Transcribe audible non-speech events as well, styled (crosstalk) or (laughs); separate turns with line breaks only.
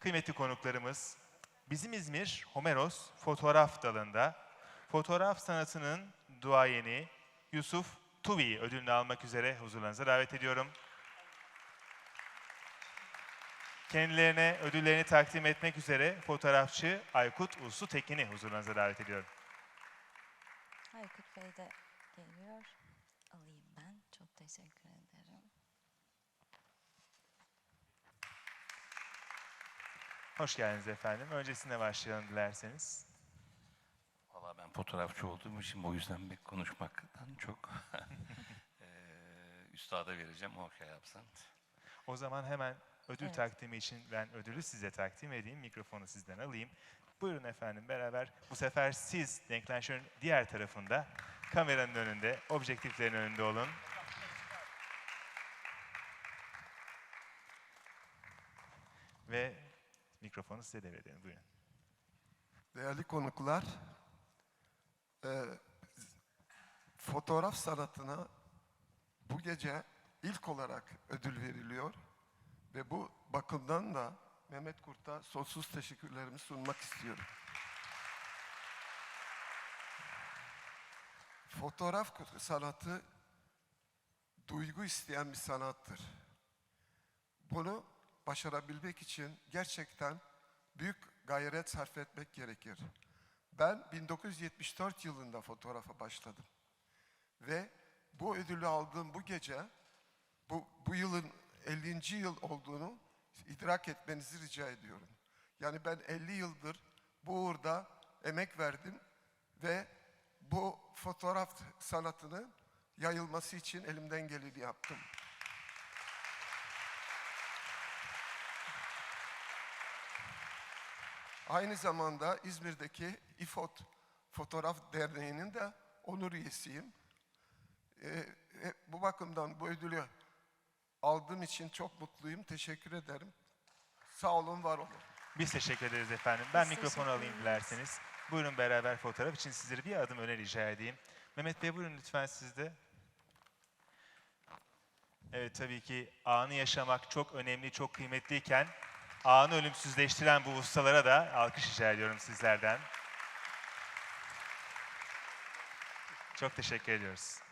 Kıymetli konuklarımız, Bizim İzmir Homeros fotoğraf dalında fotoğraf sanatının duayeni Yusuf Tuvi ödülünü almak üzere huzurlarınıza davet ediyorum. Kendilerine ödüllerini takdim etmek üzere fotoğrafçı Aykut Uslu Tekin'i huzurlarınıza davet ediyorum.
Aykut Bey de geliyor. Alayım ben. Çok teşekkür ederim.
Hoş geldiniz efendim. Öncesine başlayalım dilerseniz.
Valla ben fotoğrafçı olduğum için o yüzden pek konuşmaktan çok (laughs) eee üstada vereceğim o şey yapsan.
O zaman hemen ödül
Evet.
takdimi için ben ödülü size takdim edeyim. Mikrofonu sizden alayım. Buyurun efendim beraber. Bu sefer siz denklanşörün diğer tarafında kameranın önünde, objektiflerin önünde olun. Ve mikrofonu size devredelim. Buyurun.
Değerli konuklar, e, fotoğraf sanatına bu gece ilk olarak ödül veriliyor ve bu bakımdan da Mehmet Kurt'a sonsuz teşekkürlerimi sunmak istiyorum. Fotoğraf sanatı duygu isteyen bir sanattır. Bunu başarabilmek için gerçekten büyük gayret sarf etmek gerekir. Ben 1974 yılında fotoğrafa başladım. Ve bu ödülü aldığım bu gece, bu, bu yılın 50. yıl olduğunu idrak etmenizi rica ediyorum. Yani ben 50 yıldır bu uğurda emek verdim ve bu fotoğraf sanatının yayılması için elimden geleni yaptım. Aynı zamanda İzmir'deki İFOT Fotoğraf Derneği'nin de onur üyesiyim. Ee, e, bu bakımdan bu ödülü aldığım için çok mutluyum. Teşekkür ederim. Sağ olun, var olun.
Biz teşekkür ederiz efendim. Ben
Biz
mikrofonu alayım dilerseniz. Buyurun beraber fotoğraf için sizleri bir adım öne rica edeyim. Mehmet Bey buyurun lütfen siz de. Evet tabii ki anı yaşamak çok önemli, çok kıymetliyken anı ölümsüzleştiren bu ustalara da alkış rica ediyorum sizlerden. Çok teşekkür ediyoruz.